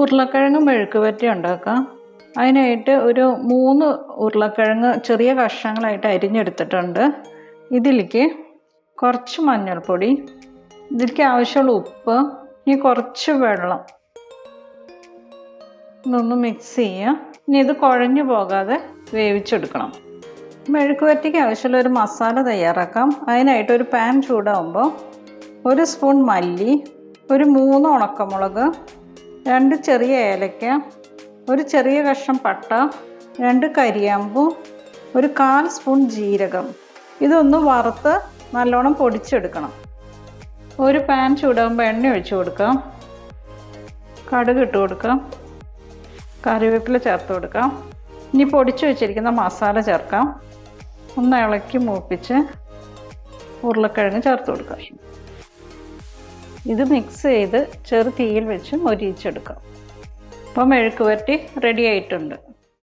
ഉരുളക്കിഴങ്ങ് മെഴുക്ക് പറ്റി ഉണ്ടാക്കാം അതിനായിട്ട് ഒരു മൂന്ന് ഉരുളക്കിഴങ്ങ് ചെറിയ കഷ്ണങ്ങളായിട്ട് അരിഞ്ഞെടുത്തിട്ടുണ്ട്. ഇതിലേക്ക് കുറച്ച് മഞ്ഞൾപ്പൊടി ഇതിലേക്ക് ആവശ്യമുള്ള ഉപ്പ് ഇനി കുറച്ച് വെള്ളം ഇതൊന്ന് മിക്സ് ചെയ്യുക. ഇനി ഇത് കുഴഞ്ഞു പോകാതെ വേവിച്ചെടുക്കണം. മെഴുക്ക് വരട്ടിക്ക് ആവശ്യമുള്ള ഒരു മസാല തയ്യാറാക്കാം. അതിനായിട്ട് ഒരു പാൻ ചൂടാവുമ്പോൾ ഒരു സ്പൂൺ മല്ലി ഒരു മൂന്ന് ഉണക്കമുളക് രണ്ട് ചെറിയ ഏലക്ക ഒരു ചെറിയ കഷ്ണം പട്ട രണ്ട് കരിയാമ്പു ഒരു കാൽ സ്പൂൺ ജീരകം. ഇതൊന്ന് വറുത്ത് നല്ലോണം പൊടിച്ചെടുക്കണം. ഒരു പാൻ ചൂടാകുമ്പോൾ എണ്ണ ഒഴിച്ചു കൊടുക്കാം. കടുക് ഇട്ട് കൊടുക്കാം. കറിവേപ്പില ചേർത്ത് കൊടുക്കാം. ഇനി പൊടിച്ചു വെച്ചിരിക്കുന്ന മസാല ചേർക്കാം. ഒന്ന് ഇളക്കി മൂപ്പിച്ച് ഉരുളക്കിഴങ്ങ് ചേർത്ത് കൊടുക്കാം. ഇത് മിക്സ് ചെയ്ത് ചെറു തീയിൽ വെച്ച് മൊരിയിച്ചെടുക്കാം. അപ്പം മെഴുക്ക് വരട്ടി റെഡി ആയിട്ടുണ്ട്.